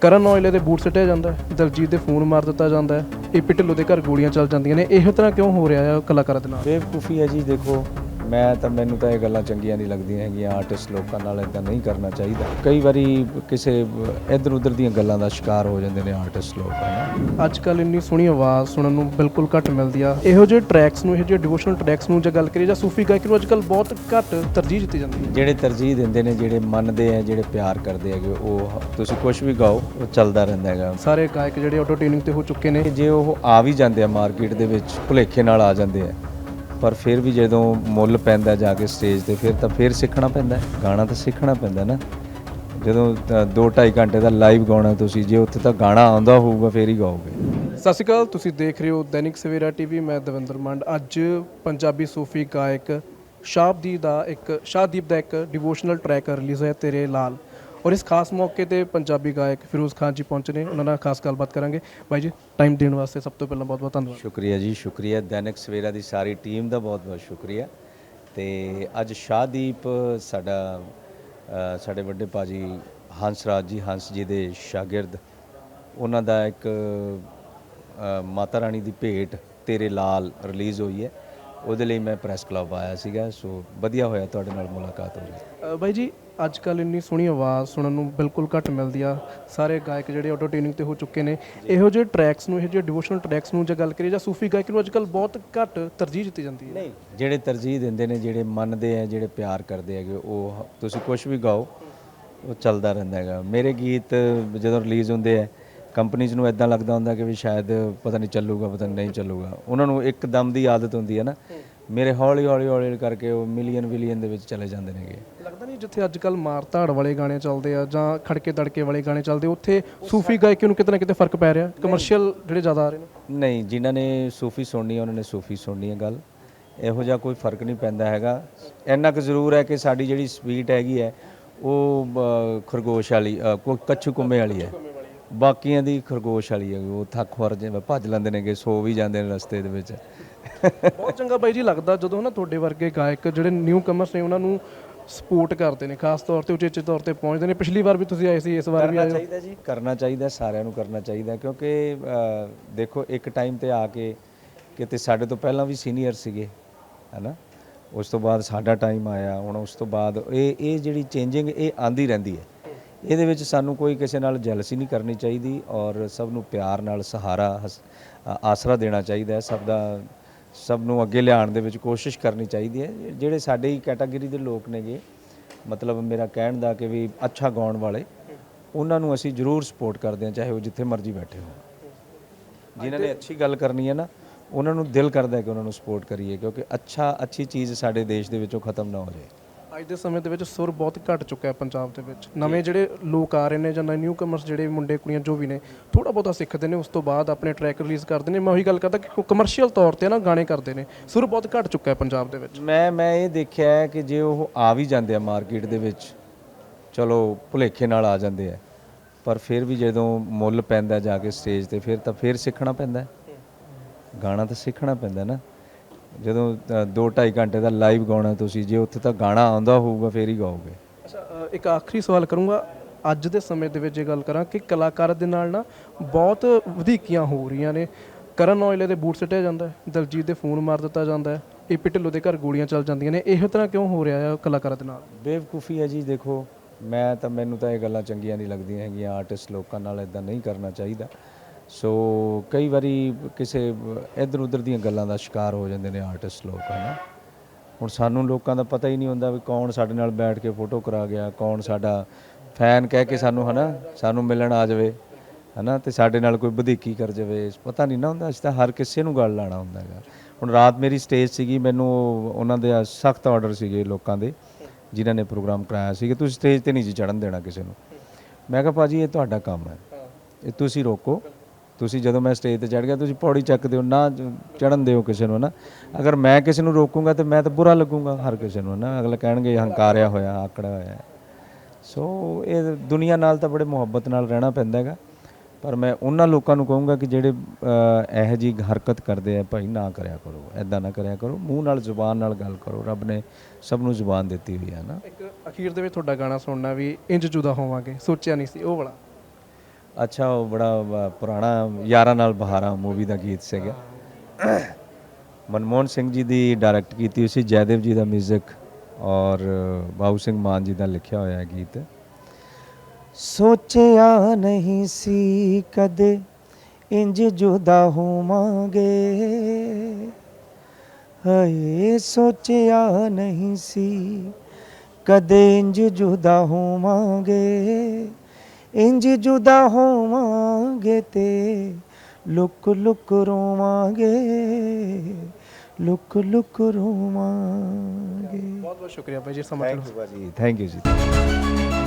ਕਰਨ ਔਜਲੇ ਦੇ ਬੂਟ ਸੱਟਿਆ ਜਾਂਦਾ ਹੈ, ਦਲਜੀਤ ਦੇ ਫੋਨ ਮਾਰ ਦਿੱਤਾ ਜਾਂਦਾ ਹੈ, ਇਹ ਢਿੱਲੋਂ ਦੇ ਘਰ ਗੋਲੀਆਂ ਚੱਲ ਜਾਂਦੀਆਂ ਨੇ, ਇਹੋ ਤਰ੍ਹਾਂ ਕਿਉਂ ਹੋ ਰਿਹਾ ਹੈ ਕਲਾਕਾਰਾਂ ਦੇ ਨਾਲ? ਬੇਵਕੂਫੀ ਹੈ ਜੀ, ਦੇਖੋ। ਮੈਂ ਤਾਂ ਮੈਨੂੰ ਤਾਂ ਇਹ ਗੱਲਾਂ ਚੰਗੀਆਂ ਨਹੀਂ ਲੱਗਦੀਆਂ ਹੈਗੀਆਂ ਆਰਟਿਸਟ ਲੋਕਾਂ ਨਾਲ ਇਦਾਂ ਨਹੀਂ ਕਰਨਾ ਚਾਹੀਦਾ। ਕਈ ਵਾਰੀ ਕਿਸੇ ਇੱਧਰ ਉੱਧਰ ਦੀਆਂ ਗੱਲਾਂ ਦਾ ਸ਼ਿਕਾਰ ਹੋ ਜਾਂਦੇ ਨੇ ਆਰਟਿਸਟ ਲੋਕ ਹਨਾ ਅੱਜ ਕੱਲ ਇੰਨੀ ਸੋਹਣੀ ਆਵਾਜ਼ ਸੁਣਨ ਨੂੰ ਬਿਲਕੁਲ ਘੱਟ ਮਿਲਦੀ ਆ। ਇਹੋ ਜਿਹੇ ਟਰੈਕਸ ਨੂੰ ਇਹੋ ਜਿਹੇ ਡਿਵੋਸ਼ਨਲ ਟਰੈਕਸ ਨੂੰ ਜੇ ਗੱਲ ਕਰੀਏ ਜਾਂ ਸੂਫੀ ਗਾਇਕੀ ਨੂੰ ਅੱਜ ਕੱਲ ਬਹੁਤ ਘੱਟ ਤਰਜੀਹ ਦਿੱਤੀ ਜਾਂਦੀ ਹੈ। ਜਿਹੜੇ ਤਰਜੀਹ ਦਿੰਦੇ ਨੇ ਜਿਹੜੇ ਮੰਨਦੇ ਆ ਜਿਹੜੇ ਪਿਆਰ ਕਰਦੇ ਹੈਗੇ ਉਹ ਤੁਸੀਂ ਕੁਝ ਵੀ ਗਾਓ ਉਹ ਚੱਲਦਾ ਰਹਿੰਦਾ ਹੈਗਾ। ਸਾਰੇ ਗਾਇਕ ਜਿਹੜੇ ਆਟੋ ਟਿਊਨਿੰਗ ਤੇ ਹੋ ਚੁੱਕੇ ਨੇ। ਜੇ ਉਹ ਆ ਵੀ ਜਾਂਦੇ ਆ ਮਾਰਕੀਟ ਦੇ ਵਿੱਚ ਭੁਲੇਖੇ ਨਾਲ ਆ ਜਾਂਦੇ ਆ। ਪਰ ਫਿਰ ਵੀ ਜਦੋਂ ਮੁੱਲ ਪੈਂਦਾ ਜਾ ਕੇ ਸਟੇਜ ਤੇ ਫਿਰ ਤਾਂ ਫਿਰ ਸਿੱਖਣਾ ਪੈਂਦਾ ਗਾਣਾ ਤਾਂ ਸਿੱਖਣਾ ਪੈਂਦਾ ਨਾ। ਜਦੋਂ 2.5 ਘੰਟੇ ਦਾ ਲਾਈਵ ਗਾਉਣਾ ਤੁਸੀਂ, ਜੇ ਉੱਥੇ ਤਾਂ ਗਾਣਾ ਆਉਂਦਾ ਹੋਊਗਾ, ਫੇਰ ਹੀ ਗਾਓਗੇ। ਸਤਿ ਸ਼੍ਰੀ ਅਕਾਲ, ਤੁਸੀਂ ਦੇਖ ਰਹੇ ਹੋ ਦੈਨਿਕ ਸਵੇਰਾ ਟੀਵੀ। ਮੈਂ ਦਵਿੰਦਰ ਮੰਡ। ਅੱਜ ਪੰਜਾਬੀ ਸੂਫੀ ਗਾਇਕ ਸ਼ਾਹਦੀਪ ਦਾ ਇੱਕ ਸ਼ਾਹਦੀਪ ਦਾ ਇੱਕ ਡਿਵੋਸ਼ਨਲ ਟਰੈਕ ਰਿਲੀਜ਼ ਹੋਇਆ, ਤੇਰੇ ਲਾਲ। ਔਰ ਇਸ ਖਾਸ ਮੌਕੇ ਤੇ ਪੰਜਾਬੀ ਗਾਇਕ ਫਿਰੋਜ਼ ਖਾਨ ਜੀ ਪਹੁੰਚੇ ਨੇ। ਉਹਨਾਂ ਨਾਲ ਖਾਸ ਗੱਲਬਾਤ ਕਰਾਂਗੇ। ਬਾਈ ਜੀ ਟਾਈਮ ਦੇਣ ਵਾਸਤੇ ਸਭ ਤੋਂ ਪਹਿਲਾਂ ਬਹੁਤ ਬਹੁਤ ਧੰਨਵਾਦ। ਸ਼ੁਕਰੀਆ ਜੀ ਸ਼ੁਕਰੀਆ। ਦੈਨਿਕ ਸਵੇਰਾ ਦੀ ਸਾਰੀ ਟੀਮ ਦਾ ਬਹੁਤ ਬਹੁਤ ਸ਼ੁਕਰੀਆ। ਤੇ ਅੱਜ ਸ਼ਾਹਦੀਪ ਸਾਡਾ ਸਾਡੇ ਵੱਡੇ ਭਾਜੀ ਹੰਸਰਾਜ ਜੀ ਹੰਸ ਜੀ ਦੇ ਸ਼ਾਗਿਰਦ। ਉਹਨਾਂ ਦਾ ਇੱਕ ਮਾਤਾ ਰਾਣੀ ਦੀ ਭੇਟ ਤੇਰੇ ਲਾਲ ਰਿਲੀਜ਼ ਹੋਈ ਹੈ। ਉਹਦੇ ਲਈ ਮੈਂ ਪ੍ਰੈਸ ਕਲੱਬ ਆਇਆ ਸੀਗਾ। ਸੋ ਵਧੀਆ ਹੋਇਆ ਤੁਹਾਡੇ ਨਾਲ ਮੁਲਾਕਾਤ ਹੋ ਅ, ਬਾਈ ਜੀ ਅੱਜ ਕੱਲ ਇੰਨੀ ਸੋਹਣੀ ਆਵਾਜ਼ ਸੁਣਨ ਨੂੰ ਬਿਲਕੁਲ ਘੱਟ ਮਿਲਦੀ ਆ। ਸਾਰੇ ਗਾਇਕ ਜਿਹੜੇ ਆਟੋ ਟਿਊਨਿੰਗ ਤੇ ਹੋ ਚੁੱਕੇ ਨੇ ਇਹੋ ਜਿਹੇ ਟਰੈਕਸ ਨੂੰ ਇਹੋ ਜਿਹੇ ਡਿਵੋਸ਼ਨਲ ਟਰੈਕਸ ਨੂੰ ਜੇ ਗੱਲ ਕਰੀਏ ਜਾਂ ਸੂਫੀ ਗਾਇਕੀ ਨੂੰ ਅੱਜ ਕੱਲ ਬਹੁਤ ਘੱਟ ਤਰਜੀਹ ਦਿੱਤੀ ਜਾਂਦੀ ਹੈ। ਨਹੀਂ ਜਿਹੜੇ ਤਰਜੀਹ ਦਿੰਦੇ ਨੇ ਜਿਹੜੇ ਮੰਨਦੇ ਆ ਜਿਹੜੇ ਪਿਆਰ ਕਰਦੇ ਹੈਗੇ ਉਹ ਤੁਸੀਂ ਕੁਝ ਵੀ ਗਾਓ ਉਹ ਚੱਲਦਾ ਰਹਿੰਦਾ ਹੈਗਾ। ਮੇਰੇ ਗੀਤ ਜਦੋਂ ਰਿਲੀਜ਼ ਹੁੰਦੇ ਆ ਕੰਪਨੀਆਂ ਨੂੰ ਇਦਾਂ ਲੱਗਦਾ ਹੁੰਦਾ ਕਿ ਵੀ ਸ਼ਾਇਦ ਪਤਾ ਨਹੀਂ ਚੱਲੂਗਾ ਪਤਾ ਨਹੀਂ ਚੱਲੂਗਾ। ਉਹਨਾਂ ਨੂੰ ਇੱਕ ਦਮ ਦੀ ਆਦਤ ਹੁੰਦੀ ਹੈ ਨਾ ਮੇਰੇ ਹੌਲੀ ਹੌਲੀ ਹੌਲੀ ਕਰਕੇ ਉਹ ਮਿਲੀਅਨ ਬਿਲੀਅਨ ਦੇ ਵਿੱਚ ਚਲੇ ਜਾਂਦੇ ਨੇਗੇ। ਲੱਗਦਾ ਨਹੀਂ ਜਿੱਥੇ ਅੱਜ ਕੱਲ ਮਾਰ ਧਾੜ ਵਾਲੇ ਗਾਣੇ ਚੱਲਦੇ ਆ ਜਾਂ ਖੜਕੇ ਤੜਕੇ ਵਾਲੇ ਗਾਣੇ ਚੱਲਦੇ ਉੱਥੇ ਸੂਫੀ ਗਾਇਕੀ ਨੂੰ ਕਿਤੇ ਨਾ ਕਿਤੇ ਫ਼ਰਕ ਪੈ ਰਿਹਾ? ਕਮਰਸ਼ੀਅਲ ਜਿਹੜੇ ਜ਼ਿਆਦਾ ਆ ਰਹੇ ਨੇ। ਨਹੀਂ ਜਿਨ੍ਹਾਂ ਨੇ ਸੂਫੀ ਸੁਣਨੀ ਉਹਨਾਂ ਨੇ ਸੂਫੀ ਸੁਣਨੀ ਹੈ ਗੱਲ। ਇਹੋ ਜਿਹਾ ਕੋਈ ਫ਼ਰਕ ਨਹੀਂ ਪੈਂਦਾ ਹੈਗਾ। ਇੰਨਾ ਕੁ ਜ਼ਰੂਰ ਹੈ ਕਿ ਸਾਡੀ ਜਿਹੜੀ ਸਪੀਡ ਹੈਗੀ ਹੈ ਉਹ ਖਰਗੋਸ਼ ਵਾਲੀ ਕੱਛੂ ਕੁੰਮੇ ਵਾਲੀ ਹੈ। ਬਾਕੀਆਂ ਦੀ ਖਰਗੋਸ਼ ਵਾਲੀ ਹੈ ਉਹ ਥੱਕ ਹੋਰ ਜਿਵੇਂ ਭੱਜ ਲੈਂਦੇ ਨੇਗੇ ਸੋ ਵੀ ਜਾਂਦੇ ਨੇ ਰਸਤੇ ਦੇ ਵਿੱਚ। ਬਹੁਤ ਚੰਗਾ ਬਾਈ ਜੀ ਲੱਗਦਾ ਜਦੋਂ ਨਾ ਤੁਹਾਡੇ ਵਰਗੇ ਗਾਇਕ ਜਿਹੜੇ ਨਿਊ ਕਮਰਸ ਨੇ ਉਹਨਾਂ ਨੂੰ ਸਪੋਰਟ ਕਰਦੇ ਨੇ ਖਾਸ ਤੌਰ ਤੇ ਉਚੇਚੇ ਤੌਰ ਤੇ ਪਹੁੰਚਦੇ ਨੇ। ਪਿਛਲੀ ਵਾਰ ਵੀ ਤੁਸੀਂ ਆਏ ਸੀ ਇਸ ਵਾਰ ਵੀ ਕਰਨਾ ਆਏ ਹੋ। ਚਾਹੀਦਾ ਜੀ ਕਰਨਾ ਚਾਹੀਦਾ ਸਾਰਿਆਂ ਨੂੰ ਕਰਨਾ ਚਾਹੀਦਾ ਕਿਉਂਕਿ ਅ, ਦੇਖੋ ਇੱਕ ਟਾਈਮ ਤੇ ਆ ਕੇ ਕਿਤੇ ਸਾਡੇ ਤੋਂ ਪਹਿਲਾਂ ਵੀ ਸੀਨੀਅਰ ਸੀਗੇ ਹੈਨਾ? ਉਸ ਤੋਂ ਬਾਅਦ ਸਾਡਾ ਟਾਈਮ ਆਇਆ ਹੁਣ ਉਸ ਤੋਂ ਬਾਅਦ ਇਹ ਇਹ ਜਿਹੜੀ ਚੇਂਜਿੰਗ ਇਹ ਆਂਦੀ ਰਹਿੰਦੀ ਹੈ। ਇਹਦੇ ਵਿੱਚ ਸਾਨੂੰ ਕੋਈ ਕਿਸੇ ਨਾਲ ਜੈਲਸੀ ਨਹੀਂ ਕਰਨੀ ਚਾਹੀਦੀ ਔਰ ਸਭ ਨੂੰ ਪਿਆਰ ਨਾਲ ਸਹਾਰਾ ਹਸ- ਅ, ਆਸਰਾ ਦੇਣਾ ਚਾਹੀਦਾ ਹੈ ਸਭ ਦਾ ਸਭ ਨੂੰ ਅੱਗੇ ਲਿਆਉਣ ਦੇ ਵਿੱਚ ਕੋਸ਼ਿਸ਼ ਕਰਨੀ ਚਾਹੀਦੀ ਹੈ। ਜਿਹੜੇ ਸਾਡੇ ਹੀ ਕੈਟਾਗਰੀ ਦੇ ਲੋਕ ਨੇਗੇ, ਮਤਲਬ ਮੇਰਾ ਕਹਿਣ ਦਾ ਕਿ ਵੀ ਅੱਛਾ ਗਾਉਣ ਵਾਲੇ, ਉਹਨਾਂ ਨੂੰ ਅਸੀਂ ਜ਼ਰੂਰ ਸਪੋਰਟ ਕਰਦੇ ਹਾਂ, ਚਾਹੇ ਉਹ ਜਿੱਥੇ ਮਰਜ਼ੀ ਬੈਠੇ ਹੋਣ। ਜਿਨ੍ਹਾਂ ਨੇ ਅੱਛੀ ਗੱਲ ਕਰਨੀ ਹੈ ਨਾ, ਉਹਨਾਂ ਨੂੰ ਦਿਲ ਕਰਦਾ ਕਿ ਉਹਨਾਂ ਨੂੰ ਸਪੋਰਟ ਕਰੀਏ, ਕਿਉਂਕਿ ਅੱਛਾ, ਅੱਛੀ ਚੀਜ਼ ਸਾਡੇ ਦੇਸ਼ ਦੇ ਵਿੱਚੋਂ ਖਤਮ ਨਾ ਹੋ ਜਾਏ। ਅੱਜ ਦੇ ਸਮੇਂ ਦੇ ਵਿੱਚ ਸੁਰ ਬਹੁਤ ਘਟ ਚੁੱਕਾ ਹੈ ਪੰਜਾਬ ਦੇ ਵਿੱਚ। ਨਵੇਂ ਜਿਹੜੇ ਲੋਕ ਆ ਰਹੇ ਨੇ ਜਾਂ ਨਿਊ ਕਮਰਸ ਜਿਹੜੇ ਮੁੰਡੇ ਕੁੜੀਆਂ ਜੋ ਵੀ ਨੇ ਥੋੜਾ ਬਹੁਤਾ ਸਿੱਖਦੇ ਨੇ ਉਸ ਤੋਂ ਬਾਅਦ ਆਪਣੇ ਟਰੈਕ ਰਿਲੀਜ਼ ਕਰਦੇ ਨੇ। ਮੈਂ ਉਹੀ ਗੱਲ ਕਰਦਾ ਕਿ ਕਮਰਸ਼ੀਅਲ ਤੌਰ ਤੇ ਨਾ ਗਾਣੇ ਕਰਦੇ ਨੇ। ਸੁਰ ਬਹੁਤ ਘਟ ਚੁੱਕਾ ਹੈ ਪੰਜਾਬ ਦੇ ਵਿੱਚ। ਮੈਂ ਮੈਂ ਇਹ ਦੇਖਿਆ ਹੈ ਕਿ ਜੇ ਉਹ ਆ ਵੀ ਜਾਂਦੇ ਆ ਮਾਰਕੀਟ ਦੇ ਵਿੱਚ ਚਲੋ ਭੁਲੇਖੇ ਨਾਲ ਆ ਜਾਂਦੇ ਆ ਪਰ ਫਿਰ ਵੀ ਜਦੋਂ ਮੁੱਲ ਪੈਂਦਾ ਜਾ ਕੇ ਸਟੇਜ ਤੇ ਫਿਰ ਤਾਂ ਫਿਰ ਸਿੱਖਣਾ ਪੈਂਦਾ। ਗਾਣਾ ਤਾਂ ਸਿੱਖਣਾ ਪੈਂਦਾ ਨਾ। ਜਦੋਂ 2.5 ਘੰਟੇ ਦਾ ਲਾਈਵ ਗਾਉਣਾ ਤੁਸੀਂ ਜੇ ਉੱਥੇ ਤਾਂ ਗਾਣਾ ਆਉਂਦਾ ਹੋਊਗਾ ਫੇਰ ਹੀ ਗਾਓਗੇ। ਅੱਛਾ ਇੱਕ ਆਖਰੀ ਸਵਾਲ ਕਰੂੰਗਾ। ਅੱਜ ਦੇ ਸਮੇਂ ਦੇ ਵਿੱਚ ਜੇ ਗੱਲ ਕਰਾਂ ਕਿ ਕਲਾਕਾਰ ਦੇ ਨਾਲ ਨਾ ਬਹੁਤ ਵਧੀਕੀਆਂ ਹੋ ਰਹੀਆਂ ਨੇ। ਕਰਨ ਔਜਲੇ ਦੇ ਬੂਟ ਸੱਟਿਆ ਜਾਂਦਾ ਹੈ ਦਲਜੀਤ ਦੇ ਫੋਨ ਮਾਰ ਦਿੱਤਾ ਜਾਂਦਾ ਹੈ ਏਪੀ ਢਿੱਲੋਂ ਦੇ ਘਰ ਗੋਲੀਆਂ ਚੱਲ ਜਾਂਦੀਆਂ ਨੇ। ਇਹੋ ਤਰ੍ਹਾਂ ਕਿਉਂ ਹੋ ਰਿਹਾ ਹੈ ਕਲਾਕਾਰਾਂ ਦੇ ਨਾਲ? ਬੇਵਕੂਫੀ ਹੈ ਜੀ ਦੇਖੋ ਮੈਂ ਤਾਂ ਮੈਨੂੰ ਤਾਂ ਇਹ ਗੱਲਾਂ ਚੰਗੀਆਂ ਨਹੀਂ ਲੱਗਦੀਆਂ ਹੈਗੀਆਂ। ਆਰਟਿਸਟ ਲੋਕਾਂ ਨਾਲ ਇਦਾਂ ਨਹੀਂ ਕਰਨਾ ਚਾਹੀਦਾ। ਸੋ ਕਈ ਵਾਰੀ ਕਿਸੇ ਇੱਧਰ ਉੱਧਰ ਦੀਆਂ ਗੱਲਾਂ ਦਾ ਸ਼ਿਕਾਰ ਹੋ ਜਾਂਦੇ ਨੇ ਆਰਟਿਸਟ ਲੋਕ, ਹਨਾ? ਹੁਣ ਸਾਨੂੰ ਲੋਕਾਂ ਦਾ ਪਤਾ ਹੀ ਨਹੀਂ ਹੁੰਦਾ ਵੀ ਕੌਣ ਸਾਡੇ ਨਾਲ ਬੈਠ ਕੇ ਫੋਟੋ ਕਰਾ ਗਿਆ, ਕੌਣ ਸਾਡਾ ਫੈਨ ਕਹਿ ਕੇ ਸਾਨੂੰ, ਹਨਾ, ਸਾਨੂੰ ਮਿਲਣ ਆ ਜਾਵੇ, ਹਨਾ? ਤੇ ਸਾਡੇ ਨਾਲ ਕੋਈ ਵਧੀਕੀ ਕਰ ਜਾਵੇ, ਪਤਾ ਨਹੀਂ ਨਾ ਹੁੰਦਾ, ਅਸੀਂ ਤਾਂ ਹਰ ਕਿਸੇ ਨੂੰ ਗੱਲ ਲਾਣਾ ਹੁੰਦਾ ਹੈਗਾ। ਹੁਣ ਰਾਤ ਮੇਰੀ ਸਟੇਜ ਸੀਗੀ, ਮੈਨੂੰ ਉਹਨਾਂ ਦੇ ਸਖਤ ਆਰਡਰ ਸੀਗੇ ਲੋਕਾਂ ਦੇ, ਜਿਨ੍ਹਾਂ ਨੇ ਪ੍ਰੋਗਰਾਮ ਕਰਾਇਆ ਸੀ ਕਿ ਤੁਸੀਂ ਸਟੇਜ ਤੇ ਨਹੀਂ ਜੀ ਚੜਨ ਦੇਣਾ ਕਿਸੇ ਨੂੰ। ਮੈਂ ਕਿਹਾ, ਭਾਜੀ, ਇਹ ਤੁਹਾਡਾ ਕੰਮ ਹੈ। ਇਹ ਤੁਸੀਂ ਰੋਕੋ। ਤੁਸੀਂ ਜਦੋਂ ਮੈਂ ਸਟੇਜ ਤੇ ਚੜ ਗਿਆ ਤੁਸੀਂ ਪੌੜੀ ਚੱਕ ਦਿਓ ਨਾ ਚੜਨ ਦਿਓ ਕਿਸੇ ਨੂੰ ਨਾ ਅਗਰ ਮੈਂ ਕਿਸੇ ਨੂੰ ਰੋਕੂੰਗਾ ਤੇ ਮੈਂ ਤਾਂ ਬੁਰਾ ਲੱਗੂੰਗਾ ਹਰ ਕਿਸੇ ਨੂੰ ਨਾ ਅਗਲਾ ਕਹਿਣਗੇ ਹੰਕਾਰਿਆ ਹੋਇਆ ਆਕੜਾ ਹੋਇਆ। ਸੋ ਇਹ ਦੁਨੀਆ ਨਾਲ ਤਾਂ ਬੜੇ ਮੁਹੱਬਤ ਨਾਲ ਰਹਿਣਾ ਪੈਂਦਾ ਹੈਗਾ। ਪਰ ਮੈਂ ਉਹਨਾਂ ਲੋਕਾਂ ਨੂੰ ਕਹੂੰਗਾ ਕਿ ਜਿਹੜੇ ਅਹ, ਇਹੋ ਜੀ ਹਰਕਤ ਕਰਦੇ ਆ ਭਾਈ ਨਾ ਕਰਿਆ ਕਰੋ ਐਦਾਂ ਨਾ ਕਰਿਆ ਕਰੋ ਮੂੰਹ ਨਾਲ ਜ਼ੁਬਾਨ ਨਾਲ ਗੱਲ ਕਰੋ ਰੱਬ ਨੇ ਸਭ ਨੂੰ ਜ਼ੁਬਾਨ ਦਿੱਤੀ ਹੋਈ ਹੈ ਨਾ ਇੱਕ ਅਖੀਰ ਦੇ ਵਿੱਚ ਤੁਹਾਡਾ ਗਾਣਾ ਸੁਣਨਾ ਵੀ ਇੰਜ ਜੁਦਾ ਹੋਵਾਂਗੇ ਸੋਚਿਆ ਨਹੀਂ ਸੀ ਉਹ ਵਾਲਾ। ਅੱਛਾ, ਉਹ ਬੜਾ ਪੁਰਾਣਾ ਯਾਰਾਂ ਨਾਲ ਬਹਾਰਾਂ ਮੂਵੀ ਦਾ ਗੀਤ ਸੀਗਾ। ਮਨਮੋਹਨ ਸਿੰਘ ਜੀ ਦੀ ਡਾਇਰੈਕਟ ਕੀਤੀ ਹੋਈ ਸੀ, ਜੈਦੇਵ ਜੀ ਦਾ 뮤직 ਔਰ ਬਾਬੂ ਸਿੰਘ ਮਾਨ ਜੀ ਦਾ ਲਿਖਿਆ ਹੋਇਆ ਗੀਤ। ਸੋਚਿਆ ਨਹੀਂ ਸੀ ਕਦੇ, ਇੰਜ ਜੁਦਾ ਹੋਵਾਂਗੇ। ਹਏ, ਸੋਚਿਆ ਨਹੀਂ ਸੀ ਕਦੇ, ਇੰਜ ਜੁਦਾ ਹੋਵਾਂਗੇ। ਇੰਜ ਜੁਦਾ ਹੋਵਾਂਗੇ ਤੇ ਲੁਕ ਲੁਕ ਰੋਵਾਂਗੇ ਲੁਕ ਲੁਕ ਰੋਵਾਂਗੇ। ਬਹੁਤ ਬਹੁਤ ਸ਼ੁਕਰੀਆ ਭਾਈ ਜੀ ਸਮਾਂ ਦੇਣ ਥੈਂਕ ਯੂ ਜੀ ਥੈਂਕ ਯੂ ਜੀ।